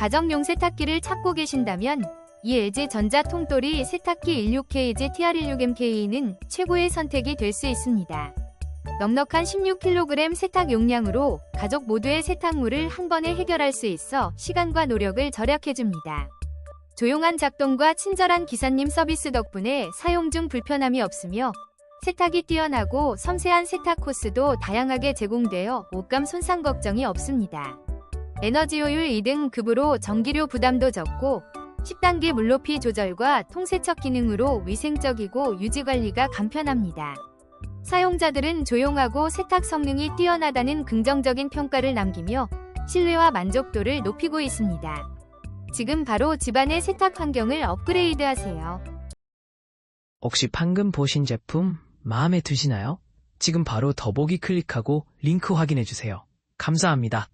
가정용 세탁기를 찾고 계신다면 이 에즈 전자통돌이 세탁기 16K즈 TR16MK는 최고의 선택이 될 수 있습니다. 넉넉한 16kg 세탁 용량으로 가족 모두의 세탁물을 한 번에 해결할 수 있어 시간과 노력을 절약해줍니다. 조용한 작동과 친절한 기사님 서비스 덕분에 사용 중 불편함이 없으며 세탁이 뛰어나고 섬세한 세탁 코스도 다양하게 제공되어 옷감 손상 걱정이 없습니다. 에너지 효율 2등 급으로 전기료 부담도 적고 10단계 물높이 조절과 통세척 기능으로 위생적이고 유지관리가 간편합니다. 사용자들은 조용하고 세탁 성능이 뛰어나다는 긍정적인 평가를 남기며 신뢰와 만족도를 높이고 있습니다. 지금 바로 집안의 세탁 환경을 업그레이드 하세요. 혹시 방금 보신 제품 마음에 드시나요? 지금 바로 더보기 클릭하고 링크 확인해주세요. 감사합니다.